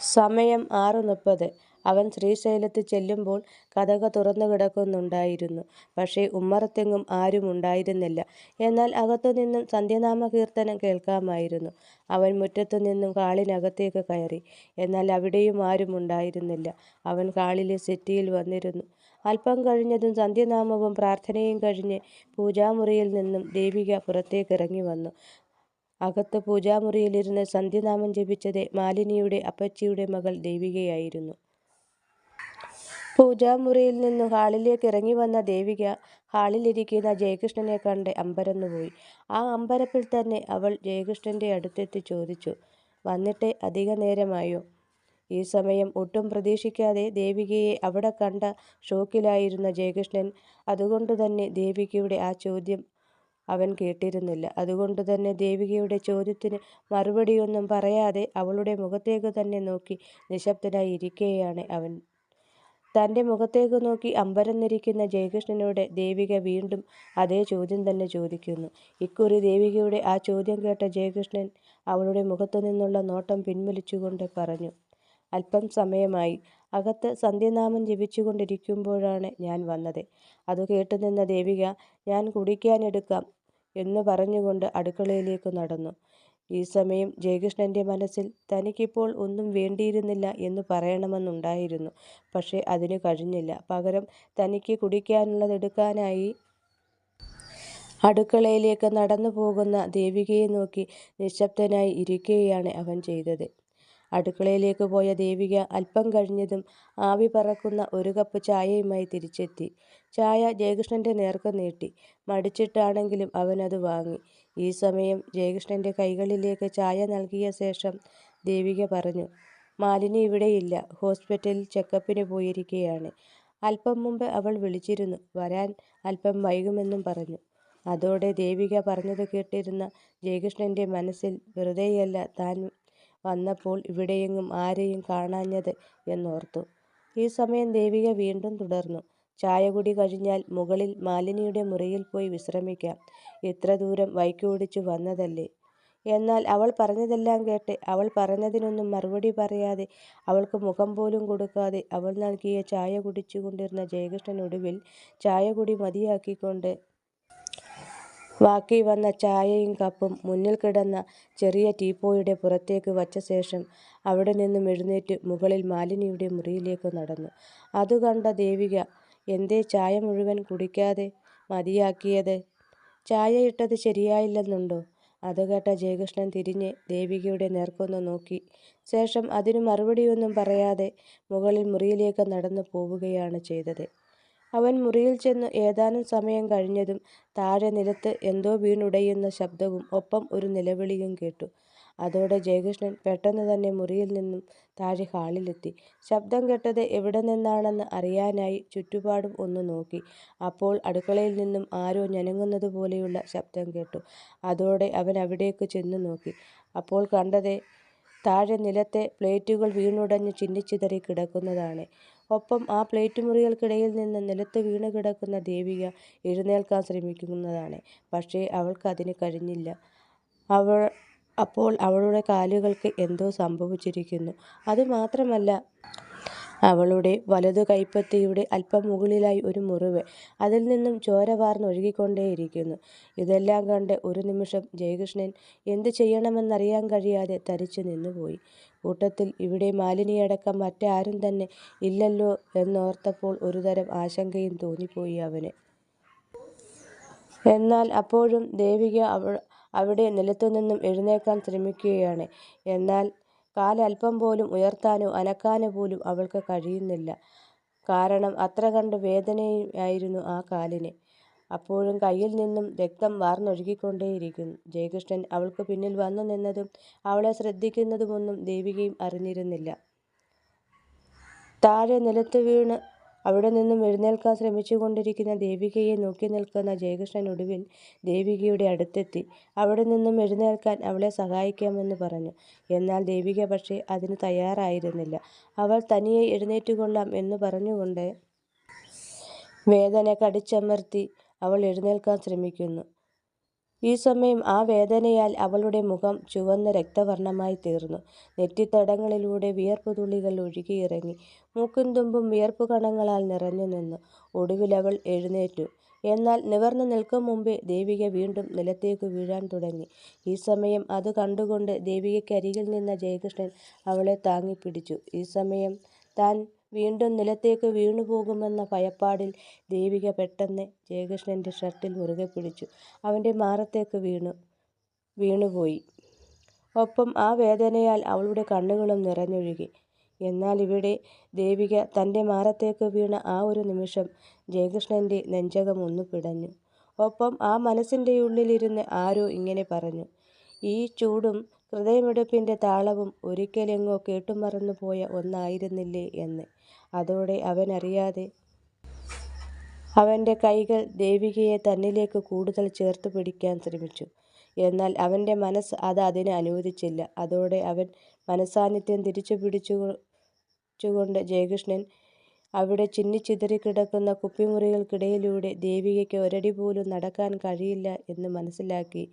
സമയം ആറ് മുപ്പത്. അവൻ ശ്രീശൈലത്ത് ചെല്ലുമ്പോൾ കഥക തുറന്നു കിടക്കുന്നുണ്ടായിരുന്നു പക്ഷേ ഉമ്മറത്തെങ്ങും ആരുമുണ്ടായിരുന്നില്ല. എന്നാൽ അകത്തുനിന്നും സന്ധ്യാനാമകീർത്തനം കേൾക്കാമായിരുന്നു. അവൻ മുറ്റത്തുനിന്നും ഹാളിനകത്തേക്ക് കയറി. എന്നാൽ അവിടെയും ആരും ഉണ്ടായിരുന്നില്ല അവൻ ഹാളിലെ സെറ്റിയിൽ വന്നിരുന്നു. അല്പം കഴിഞ്ഞതും സന്ധ്യാനാമവും പ്രാർത്ഥനയും കഴിഞ്ഞ് പൂജാമുറിയിൽ നിന്നും ദേവിക പുറത്തേക്കിറങ്ങിവന്നു. അകത്ത് പൂജാമുറിയിലിരുന്ന് സന്ധ്യാനാമം ജപിച്ചത് മാലിനിയുടെ അപ്പച്ചിയുടെ മകൾ ദേവികയായിരുന്നു. പൂജാമുറിയിൽ ഇറങ്ങി വന്ന ദേവിക ഹാളിലിരിക്കുന്ന ജയകൃഷ്ണനെ കണ്ട് അമ്പരന്നുപോയി. ആ അമ്പരപ്പിൽ തന്നെ അവൾ ജയകൃഷ്ണന്റെ അടുത്തെത്തി ചോദിച്ചു "വന്നിട്ട് അധികനേരമായോ? " ഈ സമയം ഒട്ടും പ്രതീക്ഷിക്കാതെ ദേവികയെ അവിടെ കണ്ട ഷോക്കിലായിരുന്ന ജയകൃഷ്ണൻ. അതുകൊണ്ടുതന്നെ ദേവികയുടെ ആ ചോദ്യം അവൻ കേട്ടിരുന്നില്ല. അതുകൊണ്ട് തന്നെ ദേവികയുടെ ചോദ്യത്തിന് മറുപടിയൊന്നും പറയാതെ അവളുടെ മുഖത്തേക്ക് തന്നെ നോക്കി നിശബ്ദനായി ഇരിക്കുകയാണ് അവൻ. തന്റെ മുഖത്തേക്ക് നോക്കി അമ്പരന്നിരിക്കുന്ന ജയകൃഷ്ണനോട് ദേവിക വീണ്ടും അതേ ചോദ്യം തന്നെ ചോദിക്കുന്നു. ഇക്കുറി ദേവികയുടെ ആ ചോദ്യം കേട്ട ജയകൃഷ്ണൻ അവളുടെ മുഖത്തു നിന്നുള്ള നോട്ടം പിൻവലിച്ചുകൊണ്ട് പറഞ്ഞു "അല്പം സമയമായി. അകത്ത് സന്ധ്യാനാമം ജപിച്ചുകൊണ്ടിരിക്കുമ്പോഴാണ് ഞാൻ വന്നത്. " അതു കേട്ടുനിന്ന ദേവിക "ഞാൻ കുടിക്കാനെടുക്കാം" എന്നു പറഞ്ഞുകൊണ്ട് അടുക്കളയിലേക്ക് നടന്നു. ഈ സമയം ജയകൃഷ്ണന്റെ മനസ്സിൽ തനിക്കിപ്പോൾ ഒന്നും വേണ്ടിയിരുന്നില്ല എന്ന് പറയണമെന്നുണ്ടായിരുന്നു. പക്ഷേ അതിന് കഴിഞ്ഞില്ല. പകരം തനിക്ക് കുടിക്കാനുള്ളതെടുക്കാനായി അടുക്കളയിലേക്ക് നടന്നു പോകുന്ന ദേവികയെ നോക്കി നിശബ്ദനായി ഇരിക്കുകയാണ് അവൻ ചെയ്തത്. അടുക്കളയിലേക്ക് പോയ ദേവിക അല്പം കഴിഞ്ഞതും ആവി പറക്കുന്ന ഒരു കപ്പ് ചായയുമായി തിരിച്ചെത്തി. ചായ ജയകൃഷ്ണന്റെ നേർക്ക് നീട്ടി. മടിച്ചിട്ടാണെങ്കിലും അവൻ അത് വാങ്ങി. ഈ സമയം ജയകൃഷ്ണന്റെ കൈകളിലേക്ക് ചായ നൽകിയ ശേഷം ദേവിക പറഞ്ഞു "മാലിനി ഇവിടെയില്ല. ഹോസ്പിറ്റലിൽ ചെക്കപ്പിന് പോയിരിക്കുകയാണ്. അല്പം മുമ്പ് അവൾ വിളിച്ചിരുന്നു. വരാൻ അല്പം വൈകുമെന്നും പറഞ്ഞു. " അതോടെ ദേവിക പറഞ്ഞത് കേട്ടിരുന്ന ജയകൃഷ്ണന്റെ മനസ്സിൽ വെറുതെയല്ല താൻ വന്നപ്പോൾ ഇവിടെയെങ്ങും ആരെയും കാണാഞ്ഞത് എന്നോർത്തു. ഈ സമയം ദേവിക വീണ്ടും തുടർന്നു "ചായകുടി കഴിഞ്ഞാൽ മുകളിൽ മാലിനിയുടെ മുറിയിൽ പോയി വിശ്രമിക്കാം. ഇത്ര ദൂരം ബൈക്കോടിച്ചു വന്നതല്ലേ? " എന്നാൽ അവൾ പറഞ്ഞതെല്ലാം കേട്ട് അവൾ പറഞ്ഞതിനൊന്നും മറുപടി പറയാതെ അവൾക്ക് മുഖം പോലും കൊടുക്കാതെ അവൾ നൽകിയ ചായ കുടിച്ചുകൊണ്ടിരുന്ന ജയകൃഷ്ണൻ ഒടുവിൽ ചായകുടി മതിയാക്കിക്കൊണ്ട് ബാക്കി വന്ന ചായയും കപ്പും മുന്നിൽ കിടന്ന ചെറിയ ടീപ്പോയുടെ പുറത്തേക്ക് വച്ച ശേഷം അവിടെ നിന്നും എഴുന്നേറ്റ് മുകളിൽ മാലിനിയുടെ മുറിയിലേക്ക് നടന്നു. അതു കണ്ട ദേവിക "എന്തേ ചായ മുഴുവൻ കുടിക്കാതെ മതിയാക്കിയത്? ചായ ഇട്ടത് ശരിയായില്ലെന്നുണ്ടോ? " അത് കേട്ട ജയകൃഷ്ണൻ തിരിഞ്ഞ് ദേവികയുടെ നേർക്കൊന്ന് നോക്കി ശേഷം അതിനു മറുപടിയൊന്നും പറയാതെ മുകളിൽ മുറിയിലേക്ക് നടന്നു പോവുകയാണ് ചെയ്തത്. അവൻ മുറിയിൽ ചെന്ന് ഏതാനും സമയം കഴിഞ്ഞതും താഴെ നിലത്ത് എന്തോ വീണുടയുന്ന ശബ്ദവും ഒപ്പം ഒരു നിലവിളിയും കേട്ടു. അതോടെ ജയകൃഷ്ണൻ പെട്ടെന്ന് തന്നെ മുറിയിൽ നിന്നും താഴെ ഹാളിലെത്തി. ശബ്ദം കേട്ടത് എവിടെ നിന്നാണെന്ന് അറിയാനായി ചുറ്റുപാടും ഒന്ന് നോക്കി. അപ്പോൾ അടുക്കളയിൽ നിന്നും ആരോ ഞനങ്ങുന്നത് പോലെയുള്ള ശബ്ദം കേട്ടു. അതോടെ അവൻ അവിടേക്ക് ചെന്നു നോക്കി. അപ്പോൾ കണ്ടത് താഴെ നിലത്തെ പ്ലേറ്റുകൾ വീണുടഞ്ഞ് ചിന്നിച്ചിതറി കിടക്കുന്നതാണ്. ഒപ്പം ആ പ്ലേറ്റ് മുറികൾക്കിടയിൽ നിന്ന് നിലത്ത് വീണുകിടക്കുന്ന ദേവിക എഴുന്നേൽക്കാൻ ശ്രമിക്കുന്നതാണ്. പക്ഷേ അവൾക്ക് അതിന് കഴിഞ്ഞില്ല. അപ്പോൾ അവളുടെ കാലുകൾക്ക് എന്തോ സംഭവിച്ചിരിക്കുന്നു. അതുമാത്രമല്ല അവളുടെ വലതു കൈപ്പത്തിയുടെ അല്പം മുകളിലായി ഒരു മുറിവ്. അതിൽ നിന്നും ചോര വാർന്നൊഴുകിക്കൊണ്ടേയിരിക്കുന്നു. ഇതെല്ലാം കണ്ട് ഒരു നിമിഷം ജയകൃഷ്ണൻ എന്ത് ചെയ്യണമെന്നറിയാൻ കഴിയാതെ തരിച്ചു നിന്നുപോയി. കൂട്ടത്തിൽ ഇവിടെ മാലിനിയടക്കം മറ്റാരും തന്നെ ഇല്ലല്ലോ എന്നോർത്തപ്പോൾ ഒരുതരം ആശങ്കയും തോന്നിപ്പോയി അവന്. എന്നാൽ അപ്പോഴും ദേവിക അവിടെ നിലത്തുനിന്നും എഴുന്നേൽക്കാൻ ശ്രമിക്കുകയാണ്. എന്നാൽ കാലൽപ്പം പോലും ഉയർത്താനോ അനക്കാനോ പോലും അവൾക്ക് കഴിയുന്നില്ല. കാരണം അത്ര കണ്ട് വേദനയായിരുന്നു ആ കാലിന്. അപ്പോഴും കയ്യിൽ നിന്നും രക്തം വാർന്നൊഴുകിക്കൊണ്ടേയിരിക്കും ജയകൃഷ്ണൻ അവൾക്ക് പിന്നിൽ വന്നു നിന്നതും അവളെ ശ്രദ്ധിക്കുന്നതുമൊന്നും ദേവികയും അറിഞ്ഞിരുന്നില്ല. താഴെ നിലത്ത് വീണ് അവിടെ നിന്നും എഴുന്നേൽക്കാൻ ശ്രമിച്ചുകൊണ്ടിരിക്കുന്ന ദേവികയെ നോക്കി നിൽക്കുന്ന ജയകൃഷ്ണൻ ഒടുവിൽ ദേവികയുടെ അടുത്തെത്തി അവിടെ നിന്നും എഴുന്നേൽക്കാൻ അവളെ സഹായിക്കാമെന്ന് പറഞ്ഞു. എന്നാൽ ദേവിക പക്ഷേ അതിന് തയ്യാറായിരുന്നില്ല. അവൾ തനിയെ എഴുന്നേറ്റുകൊള്ളാം എന്ന് പറഞ്ഞുകൊണ്ട് വേദന കടിച്ചമർത്തി അവൾ എഴുന്നേൽക്കാൻ ശ്രമിക്കുന്നു. ഈ സമയം ആ വേദനയാൽ അവളുടെ മുഖം ചുവന്ന രക്തവർണമായി തീർന്നു. നെറ്റിത്തടങ്ങളിലൂടെ വിയർപ്പുതുള്ളികൾ ഒഴുകിയിറങ്ങി. മൂക്കും തുമ്പും വിയർപ്പുകണങ്ങളാൽ നിറഞ്ഞുനിന്നു. അവൾ എഴുന്നേറ്റു. എന്നാൽ നിവർന്നു നിൽക്കും മുമ്പേ ദേവിക വീണ്ടും നിലത്തേക്ക് വീഴാൻ തുടങ്ങി. ഈ സമയം അത് കണ്ടുകൊണ്ട് ദേവികയ്ക്കരികിൽ നിന്ന ജയകൃഷ്ണൻ അവളെ താങ്ങിപ്പിടിച്ചു. ഈ സമയം താൻ വീണ്ടും നിലത്തേക്ക് വീണുപോകുമെന്ന ഭയപ്പാടിൽ ദേവിക പെട്ടെന്ന് ജയകൃഷ്ണന്റെ ഷർട്ടിൽ മുറുകെ പിടിച്ചു. അവന്റെ മാറത്തേക്ക് വീണു വീണുപോയി. ഒപ്പം ആ വേദനയാൽ അവളുടെ കണ്ണുകളും നിറഞ്ഞൊഴുകി. എന്നാലിവിടെ ദേവിക തന്റെ മാറത്തേക്ക് വീണ ആ ഒരു നിമിഷം ജയകൃഷ്ണന്റെ നെഞ്ചകം ഒന്നു പിടഞ്ഞു. ഒപ്പം ആ മനസ്സിന്റെ ഉള്ളിലിരുന്ന് ആരോ ഇങ്ങനെ പറഞ്ഞു "ഈ ചൂടും ഹൃദയമിടിപ്പിന്റെ താളവും ഒരിക്കലെങ്ങോ കേട്ടുമറന്നുപോയ ഒന്നായിരുന്നില്ലേ എന്ന്. " അതോടെ അവനറിയാതെ അവന്റെ കൈകൾ ദേവികയെ തന്നിലേക്ക് കൂടുതൽ ചേർത്ത് പിടിക്കാൻ ശ്രമിച്ചു. എന്നാൽ അവന്റെ മനസ്സ് അത് അതിനെ അനുവദിച്ചില്ല. അതോടെ അവൻ മനസാന്നിധ്യം തിരിച്ചു പിടിച്ചുകൊണ്ട് ജയകൃഷ്ണൻ അവിടെ ചിന്നിച്ചിതറിക്കിടക്കുന്ന കുപ്പിമുറികൾക്കിടയിലൂടെ ദേവികയ്ക്ക് ഒരടി പോലും നടക്കാൻ കഴിയില്ല എന്ന് മനസ്സിലാക്കി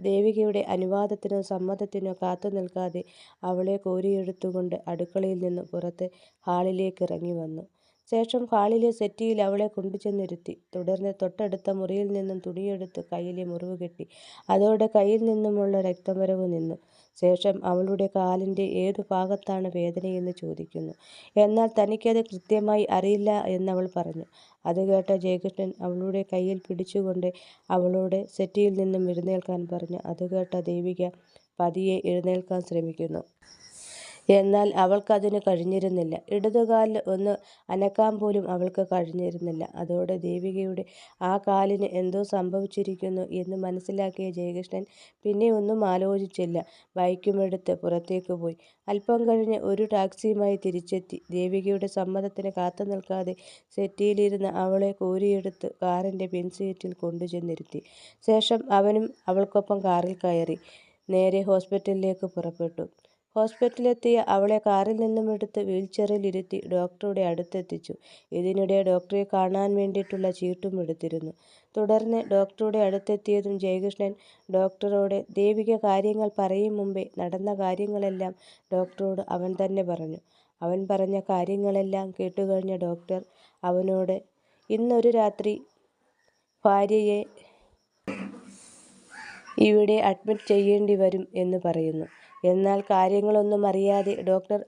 ദേവികയുടെ അനുവാദത്തിനോ സമ്മതത്തിനോ കാത്തുനിൽക്കാതെ അവളെ കോരിയെടുത്തുകൊണ്ട് അടുക്കളയിൽ നിന്ന് പുറത്ത് ഹാളിലേക്കിറങ്ങിവന്നു. ശേഷം ഹാളിലെ സെറ്റിയിൽ അവളെ കൊണ്ടുചെന്നിരുത്തി. തുടർന്ന് തൊട്ടടുത്ത മുറിയിൽ നിന്നും തുണിയെടുത്ത് കയ്യിലെ മുറിവ് കെട്ടി. അതോടെ കയ്യിൽ നിന്നുമുള്ള രക്തമരവ് നിന്നു. ശേഷം അവളുടെ കാലിന്റെ ഏതു ഭാഗത്താണ് വേദനയെന്ന് ചോദിക്കുന്നു. എന്നാൽ തനിക്കത് കൃത്യമായി അറിയില്ല എന്നവൾ പറഞ്ഞു. അത് കേട്ട ജയകൃഷ്ണൻ അവളുടെ കയ്യിൽ പിടിച്ചുകൊണ്ട് അവളോട് സെറ്റിയിൽ നിന്നും എഴുന്നേൽക്കാൻ പറഞ്ഞു. അതുകേട്ട ദേവിക പതിയെ എഴുന്നേൽക്കാൻ ശ്രമിക്കുന്നു. എന്നാൽ അവൾക്കതിനു കഴിഞ്ഞിരുന്നില്ല. ഇടതുകാലിൽ ഒന്ന് അനക്കാൻ പോലും അവൾക്ക് കഴിഞ്ഞിരുന്നില്ല. അതോടെ ദേവികയുടെ ആ കാലിന് എന്തോ സംഭവിച്ചിരിക്കുന്നു എന്ന് മനസ്സിലാക്കിയ ജയകൃഷ്ണൻ പിന്നെ ഒന്നും ആലോചിച്ചില്ല. ബൈക്കുമെടുത്ത് പുറത്തേക്ക് പോയി. അല്പം കഴിഞ്ഞ് ഒരു ടാക്സിയുമായി തിരിച്ചെത്തി. ദേവികയുടെ സമ്മതത്തിന് കാത്തുനിൽക്കാതെ സെറ്റിയിലിരുന്ന അവളെ കോരിയെടുത്ത് കാറിന്റെ പിൻസീറ്റിൽ കൊണ്ടുചെന്നിരുത്തി. ശേഷം അവനും അവൾക്കൊപ്പം കാറിൽ കയറി നേരെ ഹോസ്പിറ്റലിലേക്ക് പുറപ്പെട്ടു. ഹോസ്പിറ്റലിലെത്തിയ അവളെ കാറിൽ നിന്നുമെടുത്ത് വീൽചെയറിൽ ഇരുത്തി ഡോക്ടറുടെ അടുത്തെത്തിച്ചു. ഇതിനിടെ ഡോക്ടറെ കാണാൻ വേണ്ടിയിട്ടുള്ള ചീട്ടും എടുത്തിരുന്നു. തുടർന്ന് ഡോക്ടറുടെ അടുത്തെത്തിയതും ജയകൃഷ്ണൻ ഡോക്ടറോട് ദേവിക കാര്യങ്ങൾ പറയും മുമ്പേ നടന്ന കാര്യങ്ങളെല്ലാം ഡോക്ടറോട് അവൻ തന്നെ പറഞ്ഞു. അവൻ പറഞ്ഞ കാര്യങ്ങളെല്ലാം കേട്ടുകഴിഞ്ഞ ഡോക്ടർ അവനോട് ഇന്നൊരു രാത്രി ഭാര്യയെ ഇവിടെ അഡ്മിറ്റ് ചെയ്യേണ്ടിവരും" എന്ന് പറയുന്നു. എന്നാൽ കാര്യങ്ങളൊന്നുമറിയാതെ ഡോക്ടർ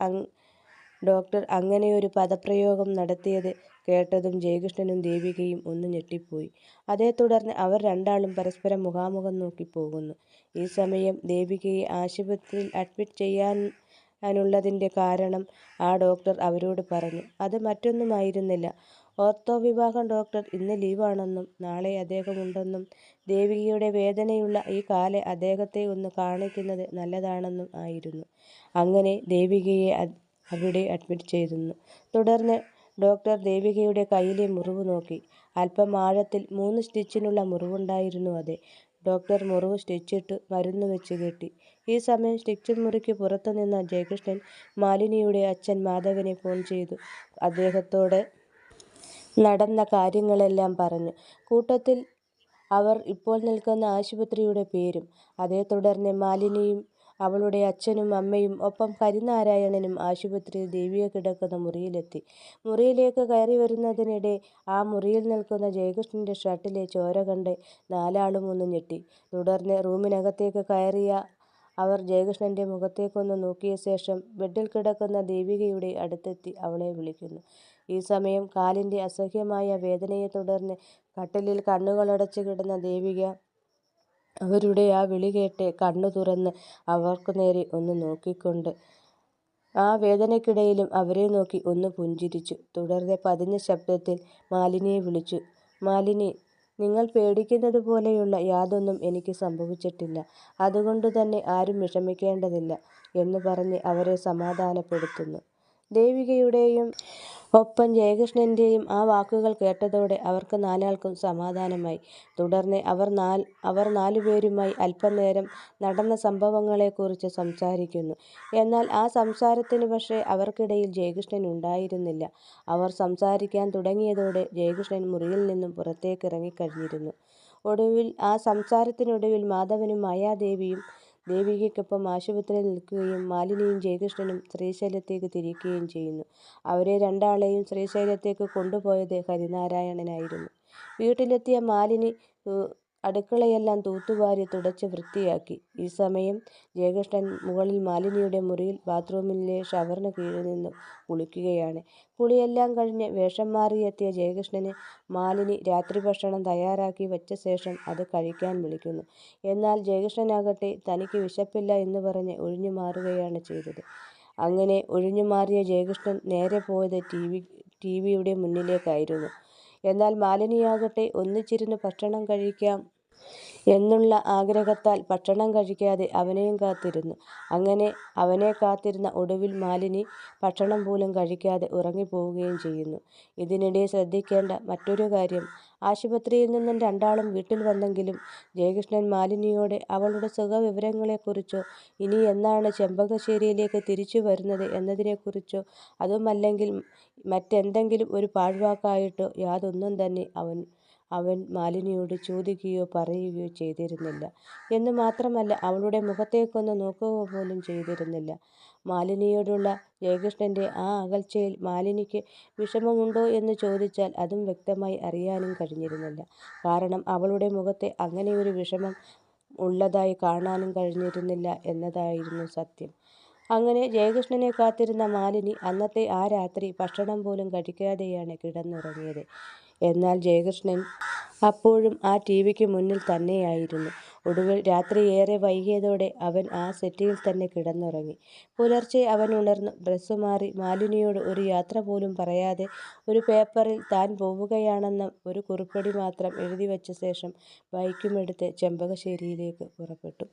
ഡോക്ടർ അങ്ങനെയൊരു പദപ്രയോഗം നടത്തിയത് കേട്ടതും ജയകൃഷ്ണനും ദേവികയും ഒന്ന് ഞെട്ടിപ്പോയി. അതേ തുടർന്ന് അവർ രണ്ടാളും പരസ്പരം മുഖാമുഖം നോക്കി പോകുന്നു. ഈ സമയം ദേവികയെ ആശുപത്രിയിൽ അഡ്മിറ്റ് ചെയ്യാനുള്ളതിന്റെ കാരണം ആ ഡോക്ടർ അവരോട് പറഞ്ഞു. അത് മറ്റൊന്നുമായിരുന്നില്ല ഓർത്തോ വിഭാഗം ഡോക്ടർ ഇന്ന് ലീവാണെന്നും നാളെ അദ്ദേഹം ഉണ്ടെന്നും ദേവികയുടെ വേദനയുള്ള ഈ കാൽ അദ്ദേഹത്തെ ഒന്ന് കാണിക്കുന്നത് നല്ലതാണെന്നും ആയിരുന്നു. അങ്ങനെ ദേവികയെ അവിടെ അഡ്മിറ്റ് ചെയ്തിരുന്നു. തുടർന്ന് ഡോക്ടർ ദേവികയുടെ കൈയിലെ മുറിവ് നോക്കി. അല്പം ആഴത്തിൽ മൂന്ന് സ്റ്റിച്ചിനുള്ള മുറിവുണ്ടായിരുന്നു അത്. ഡോക്ടർ മുറിവ് സ്റ്റിച്ചിട്ട് മരുന്ന് വെച്ച് കെട്ടി. ഈ സമയം സ്റ്റിച്ചിങ് മുറിക്ക് പുറത്ത് നിന്ന ജയകൃഷ്ണൻ മാലിനിയുടെ അച്ഛൻ മാധവനെ ഫോൺ ചെയ്തു അദ്ദേഹത്തോട് നടന്ന കാര്യങ്ങളെല്ലാം പറഞ്ഞു. കൂട്ടത്തിൽ അവർ ഇപ്പോൾ നിൽക്കുന്ന ആശുപത്രിയുടെ പേരും. അതേ തുടർന്ന് മാലിനിയും അവളുടെ അച്ഛനും അമ്മയും ഒപ്പം കരിനാരായണനും ആശുപത്രിയിൽ ദേവിക കിടക്കുന്ന മുറിയിലെത്തി. മുറിയിലേക്ക് കയറിവരുന്നതിനിടെ ആ മുറിയിൽ നിൽക്കുന്ന ജയകൃഷ്ണന്റെ ഷർട്ടിലെ ചോര കണ്ട് നാലാളും ഒന്ന് ഞെട്ടി. തുടർന്ന് റൂമിനകത്തേക്ക് കയറിയ അവർ ജയകൃഷ്ണന്റെ മുഖത്തേക്കൊന്ന് നോക്കിയ ശേഷം ബെഡിൽ കിടക്കുന്ന ദേവികയുടെ അടുത്തെത്തി അവളെ വിളിക്കുന്നു. ഈ സമയം കാലിന്റെ അസഹ്യമായ വേദനയെ തുടർന്ന് കട്ടിലിൽ കണ്ണുകളടച്ച് കിടന്ന ദേവിക അവരുടെ ആ വിളി കേട്ട് കണ്ണു തുറന്ന് അവർക്കുനേരെ ഒന്ന് നോക്കിക്കൊണ്ട് ആ വേദനയ്ക്കിടയിലും അവരെ നോക്കി ഒന്ന് പുഞ്ചിരിച്ചു. തുടർന്ന് പതിഞ്ഞ ശബ്ദത്തിൽ മാലിനിയെ വിളിച്ചു "മാലിനി, നിങ്ങൾ പേടിക്കുന്നത് പോലെയുള്ള യാതൊന്നും എനിക്ക് സംഭവിച്ചിട്ടില്ല. അതുകൊണ്ട് തന്നെ ആരും വിഷമിക്കേണ്ടതില്ല" എന്ന് പറഞ്ഞ് അവരെ സമാധാനപ്പെടുത്തുന്നു. ദേവികയുടെയും ഒപ്പം ജയകൃഷ്ണന്റെയും ആ വാക്കുകൾ കേട്ടതോടെ അവർക്ക് നാലാൾക്കും സമാധാനമായി. തുടർന്ന് അവർ നാലുപേരുമായി അല്പനേരം നടന്ന സംഭവങ്ങളെക്കുറിച്ച് സംസാരിക്കുന്നു. എന്നാൽ ആ സംസാരത്തിന് പക്ഷേ അവർക്കിടയിൽ ജയകൃഷ്ണൻ ഉണ്ടായിരുന്നില്ല. അവർ സംസാരിക്കാൻ തുടങ്ങിയതോടെ ജയകൃഷ്ണൻ മുറിയിൽ നിന്നും പുറത്തേക്കിറങ്ങിക്കഴിഞ്ഞിരുന്നു. ഒടുവിൽ ആ സംസാരത്തിനൊടുവിൽ മാധവനും മായാദേവിയും ദേവികയ്ക്കൊപ്പം ആശുപത്രിയിൽ നിൽക്കുകയും മാലിനിയും ജയകൃഷ്ണനും ശ്രീശൈലത്തേക്ക് തിരിക്കുകയും ചെയ്യുന്നു. അവരെ രണ്ടാളെയും ശ്രീശൈലത്തേക്ക് കൊണ്ടുപോയത് ഹരിനാരായണനായിരുന്നു. വീട്ടിലെത്തിയ മാലിനി അടുക്കളയെല്ലാം തൂത്തുവാരി തുടച്ച് വൃത്തിയാക്കി. ഈ സമയം ജയകൃഷ്ണൻ മുകളിൽ മാലിനിയുടെ മുറിയിൽ ബാത്റൂമിലെ ഷവറിന് കീഴിൽ നിന്ന് കുളിക്കുകയാണ്. കുളിയെല്ലാം കഴിഞ്ഞ് വേഷം മാറിയെത്തിയ ജയകൃഷ്ണനെ മാലിനി രാത്രിഭക്ഷണം തയ്യാറാക്കി വെച്ച ശേഷം അത് കഴിക്കാൻ വിളിക്കുന്നു. എന്നാൽ ജയകൃഷ്ണനാകട്ടെ തനിക്ക് വിശപ്പില്ല എന്ന് പറഞ്ഞ് ഒഴിഞ്ഞുമാറുകയാണ് ചെയ്തത്. അങ്ങനെ ഒഴിഞ്ഞുമാറിയ ജയകൃഷ്ണൻ നേരെ പോയത് ടിവിയുടെ മുന്നിലേക്കായിരുന്നു. എന്നാൽ മാലിനിയാകട്ടെ ഒന്നിച്ചിരുന്ന് ഭക്ഷണം കഴിക്കാം എന്നുള്ള ആഗ്രഹത്താൽ ഭക്ഷണം കഴിക്കാതെ അവനെയും കാത്തിരുന്നു. അങ്ങനെ അവനെ കാത്തിരുന്ന ഒടുവിൽ മാലിനി ഭക്ഷണം പോലും കഴിക്കാതെ ഉറങ്ങിപ്പോവുകയും ചെയ്യുന്നു. ഇതിനിടെ ശ്രദ്ധിക്കേണ്ട മറ്റൊരു കാര്യം ആശുപത്രിയിൽ നിന്നും രണ്ടാളും വീട്ടിൽ വന്നെങ്കിലും ജയകൃഷ്ണൻ മാലിനിയോട് അവളുടെ സുഖവിവരങ്ങളെക്കുറിച്ചോ ഇനി എന്നാണ് ചെമ്പകശ്ശേരിയിലേക്ക് തിരിച്ചു വരുന്നത് എന്നതിനെക്കുറിച്ചോ അതുമല്ലെങ്കിൽ മറ്റെന്തെങ്കിലും ഒരു പാഴ്വാക്കായിട്ടോ യാതൊന്നും തന്നെ അവൻ അവൻ മാലിനിയോട് ചോദിക്കുകയോ പറയുകയോ ചെയ്തിരുന്നില്ല എന്നു മാത്രമല്ല അവളുടെ മുഖത്തേക്കൊന്ന് നോക്കുക പോലും ചെയ്തിരുന്നില്ല. മാലിനിയോടുള്ള ജയകൃഷ്ണന്റെ ആ അകൽച്ചയിൽ മാലിനിക്ക് വിഷമമുണ്ടോ എന്ന് ചോദിച്ചാൽ അതും വ്യക്തമായി അറിയാനും കഴിഞ്ഞിരുന്നില്ല. കാരണം അവളുടെ മുഖത്തെ അങ്ങനെയൊരു വിഷമം ഉള്ളതായി കാണാനും കഴിഞ്ഞിരുന്നില്ല എന്നതായിരുന്നു സത്യം. അങ്ങനെ ജയകൃഷ്ണനെ കാത്തിരുന്ന മാലിനി അന്നത്തെ ആ രാത്രി ഭക്ഷണം പോലും കഴിക്കാതെയാണ് കിടന്നുറങ്ങിയത്. എന്നാൽ ജയകൃഷ്ണൻ അപ്പോഴും ആ ടി വിക്ക് മുന്നിൽ തന്നെയായിരുന്നു. ഒടുവിൽ രാത്രി ഏറെ വൈകിയതോടെ അവൻ ആ സെറ്റിയിൽ തന്നെ കിടന്നുറങ്ങി. പുലർച്ചെ അവൻ ഉണർന്നു ഡ്രസ്സ് മാറി മാലിനിയോട് ഒരു യാത്ര പോലും പറയാതെ ഒരു പേപ്പറിൽ താൻ പോവുകയാണെന്ന ഒരു കുറിപ്പടി മാത്രം എഴുതി വച്ച ശേഷം ബൈക്കുമെടുത്ത് ചെമ്പകശ്ശേരിയിലേക്ക് പുറപ്പെട്ടു.